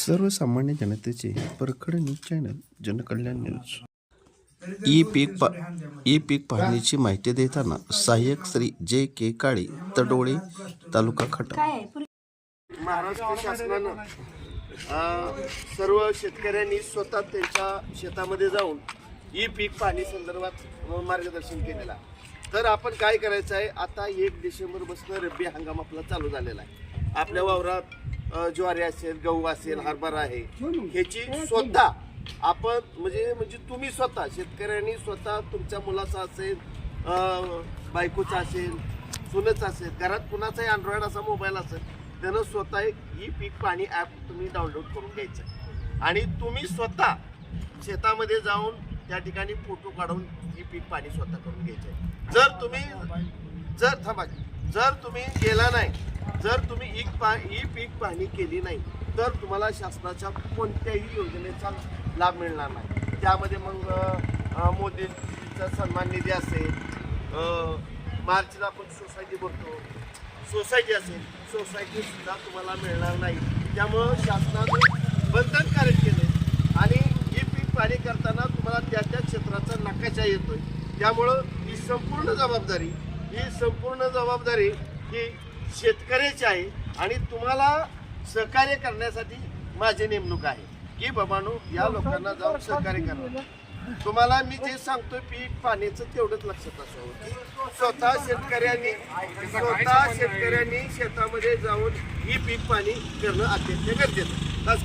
सर्वसामान्य जनतेचे परखड news channel Jankalyan news. E पीक पा ई पीक पाहणीची माहिती देताना सहाय्यक श्री जे के काळे तडोळे तालुका खटा महाराष्ट्र शासनानं सर्व शेतकऱ्यांनी स्वतः त्यांच्या शेतामध्ये जाऊन ई पीक पाणी संदर्भात मार्गदर्शन केलेलं आहे. तर आपण काय करायचं आहे? आता एक डिसेंबरपासून रब्बी हंगाम आपला चालू झालेला आहे. आपल्या वावरात ज्वारी असेल गहू असेल हरभरा आहे. ह्याची स्वतः आपण म्हणजे म्हणजे तुम्ही स्वतः शेतकऱ्यांनी स्वतः तुमच्या मुलाचा असेल बायकोचा असेल सुनच असेल घरात कुणाचाही अँड्रॉइड असा मोबाईल असेल त्यानं स्वतः एक ई पीक पाणी ॲप तुम्ही डाउनलोड करून घ्यायचं आणि तुम्ही स्वतः शेतामध्ये जाऊन त्या ठिकाणी फोटो काढून ई पीक पाणी स्वतः करून घ्यायचं जर तुम्ही जर थांबा जर तुम्ही गेला नाही जर तुम्ही ई पा ई पीक पाहणी केली नाही तर तुम्हाला शासनाच्या कोणत्याही योजनेचा लाभ मिळणार नाही. त्यामध्ये मग मोदीचा मोदींचा सन्मान निधी असेल मार्चला आपण सोसायटी बोलतो सोसायटी असेल सोसायटीसुद्धा तुम्हाला मिळणार नाही. त्यामुळं शासनाने बंधनकारक केले आणि ही पीक पाणी करताना तुम्हाला त्या त्या क्षेत्राचा नकाशा येतोय. त्यामुळं ही संपूर्ण जबाबदारी ही संपूर्ण जबाबदारी ही शेतकऱ्याची आहे आणि तुम्हाला सहकार्य करण्यासाठी माझी नेमणूक आहे. की बाबानू या लोकांना जाऊन सहकार्य करा. तुम्हाला मी जे सांगतोय पीक पाण्याचं तेवढंच लक्षात असावं की स्वतः शेतकऱ्यांनी स्वतः शेतकऱ्यांनी शेतामध्ये जाऊन ही पीक पाणी करणं अत्यंत गरजेचं खास